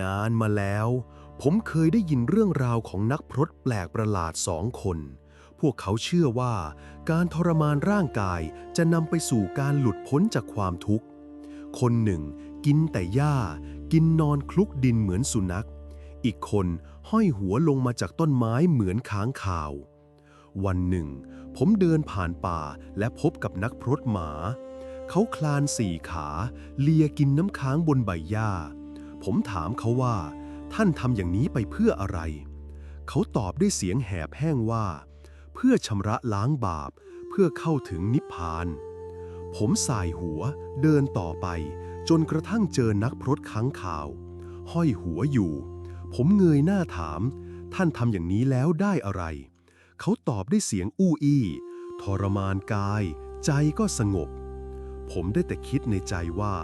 นานมาแล้ว ผมเคยได้ยินเรื่องราวของนักพรตแปลกประหลาดสองคน พวกเขาเชื่อว่าการทรมานร่างกายจะนำไปสู่การหลุดพ้นจากความทุกข์ คนหนึ่ง กินแต่หญ้า กินนอนคลุกดินเหมือนสุนัข อีกคนห้อยหัวลงมาจากต้นไม้เหมือนค้างคาว วันหนึ่ง ผมเดินผ่านป่าและพบกับนักพรตหมา เขาคลานสี่ขา เลียกินน้ำค้างบนใบหญ้า ผมถามเขาว่า ท่านทำอย่างนี้ไปเพื่ออะไร เขาตอบด้วยเสียงแหบแห้งว่า เพื่อชำระล้างบาป เพื่อเข้าถึงนิพพาน ผมสายหัว เดินต่อไป จนกระทั่งเจอนักพรตค้างข่าว ห้อยหัวอยู่ ผมเงยหน้าถาม ท่านทำอย่างนี้แล้วได้อะไร เขาตอบด้วยเสียงอู้อี้ทรมานกาย ใจก็สงบ ผมได้แต่คิดในใจว่า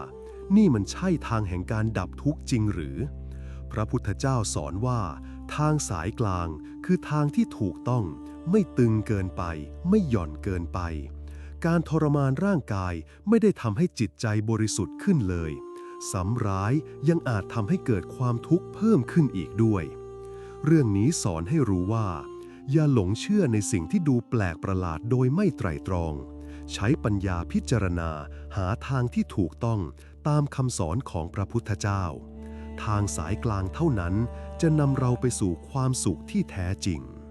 นี่มันใช่ทางแห่งการดับทุกข์จริงหรือ พระพุทธเจ้าสอนว่า ทางสายกลางคือทางที่ถูกต้อง ไม่ตึงเกินไป ไม่หย่อนเกินไป การทรมานร่างกายไม่ได้ทำให้จิตใจบริสุทธิ์ขึ้นเลยสำร้ายยังอาจทำให้เกิดความทุกข์เพิ่มขึ้นอีกด้วย เรื่องนี้สอนให้รู้ว่า อย่าหลงเชื่อในสิ่งที่ดูแปลกประหลาดโดยไม่ไตร่ตรอง ใช้ปัญญาพิจารณาหาทางที่ถูกต้อง ตามคำสอนของพระพุทธเจ้า ทางสายกลางเท่านั้นจะนำเราไปสู่ความสุขที่แท้จริง